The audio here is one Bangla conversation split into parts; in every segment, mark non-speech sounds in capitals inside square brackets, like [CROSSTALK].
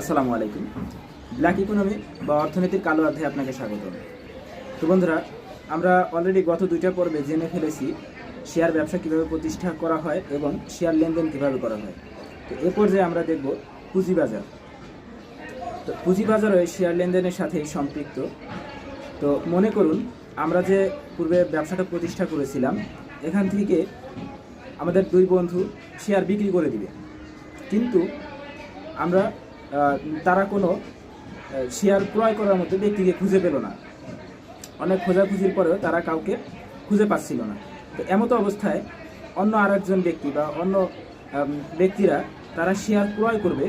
আসসালামু আলাইকুম। ব্ল্যাক ইকোনমি বা অর্থনীতির কালো অধ্যায়ে আপনাকে স্বাগত। তো বন্ধুরা, আমরা অলরেডি গত দুইটা পর্বে জেনে ফেলেছি শেয়ার ব্যবসা কীভাবে প্রতিষ্ঠা করা হয় এবং শেয়ার লেনদেন কীভাবে করা হয়। তো এ পর্যায়ে আমরা দেখব পুঁজিবাজার। তো পুঁজিবাজারও শেয়ার লেনদেনের সাথেই সম্পৃক্ত। তো মনে করুন, আমরা যে পূর্বে ব্যবসাটা প্রতিষ্ঠা করেছিলাম, এখান থেকে আমাদের দুই বন্ধু শেয়ার বিক্রি করে দিবে। কিন্তু আমরা তারা কোনো শেয়ার ক্রয় করার মতো ব্যক্তিকে খুঁজে পেল না। অনেক খোঁজাখুঁজির পরেও তারা কাউকে খুঁজে পাচ্ছিল না। তো এমতো অবস্থায় অন্য আরেকজন ব্যক্তি বা অন্য ব্যক্তিরা তারা শেয়ার ক্রয় করবে,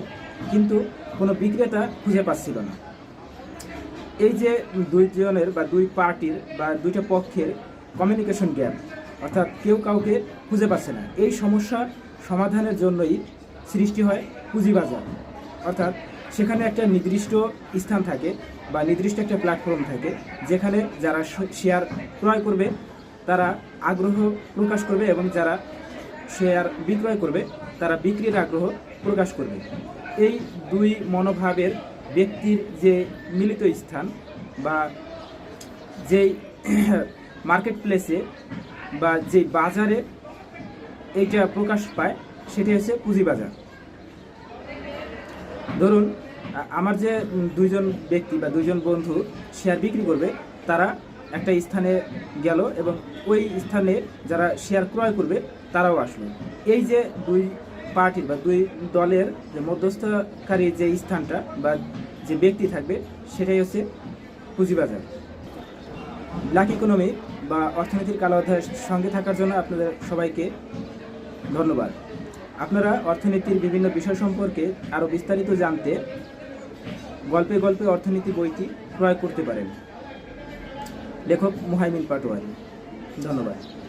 কিন্তু কোনো বিক্রেতা খুঁজে পাচ্ছিল না। এই যে দুইজনের বা দুই পার্টির বা দুইটা পক্ষের কমিউনিকেশন গ্যাপ অর্থাৎ কেউ কাউকে খুঁজে পাচ্ছে না, এই সমস্যা সমাধানের জন্যই সৃষ্টি হয় পুঁজিবাজার। অর্থাৎ সেখানে একটা নির্দিষ্ট স্থান থাকে বা নির্দিষ্ট একটা প্ল্যাটফর্ম থাকে, যেখানে যারা শেয়ার ক্রয় করবে, তারা আগ্রহ প্রকাশ করবে এবং যারা শেয়ার বিক্রয় করবে, তারা বিক্রির আগ্রহ প্রকাশ করবে। এই দুই মনোভাবের ব্যক্তির যে মিলিত স্থান বা যেই [CLEARS THROAT] মার্কেট প্লেসে বা যে বাজারে এইটা প্রকাশ পায়, সেটি হচ্ছে পুঁজিবাজার। ধরুন আমার যে দুইজন ব্যক্তি বা দুইজন বন্ধু শেয়ার বিক্রি করবে, তারা একটা স্থানে গেল এবং ওই স্থানে যারা শেয়ার ক্রয় করবে, তারাও আসলো। এই যে দুই পার্টির বা দুই দলের যে মধ্যস্থকারী যে স্থানটা বা যে ব্যক্তি থাকবে, সেটাই হচ্ছে পুঁজিবাজার। ব্ল্যাক ইকোনমি বা অর্থনীতির কালো অধ্যায়ের সঙ্গে থাকার জন্য আপনাদের সবাইকে ধন্যবাদ। আপনারা অর্থনীতির বিভিন্ন বিষয় সম্পর্কে আরও বিস্তারিত জানতে গল্পে গল্পে অর্থনীতি বইটি ক্রয় করতে পারেন। লেখক মুহাইমিন পাটোয়ারি। ধন্যবাদ।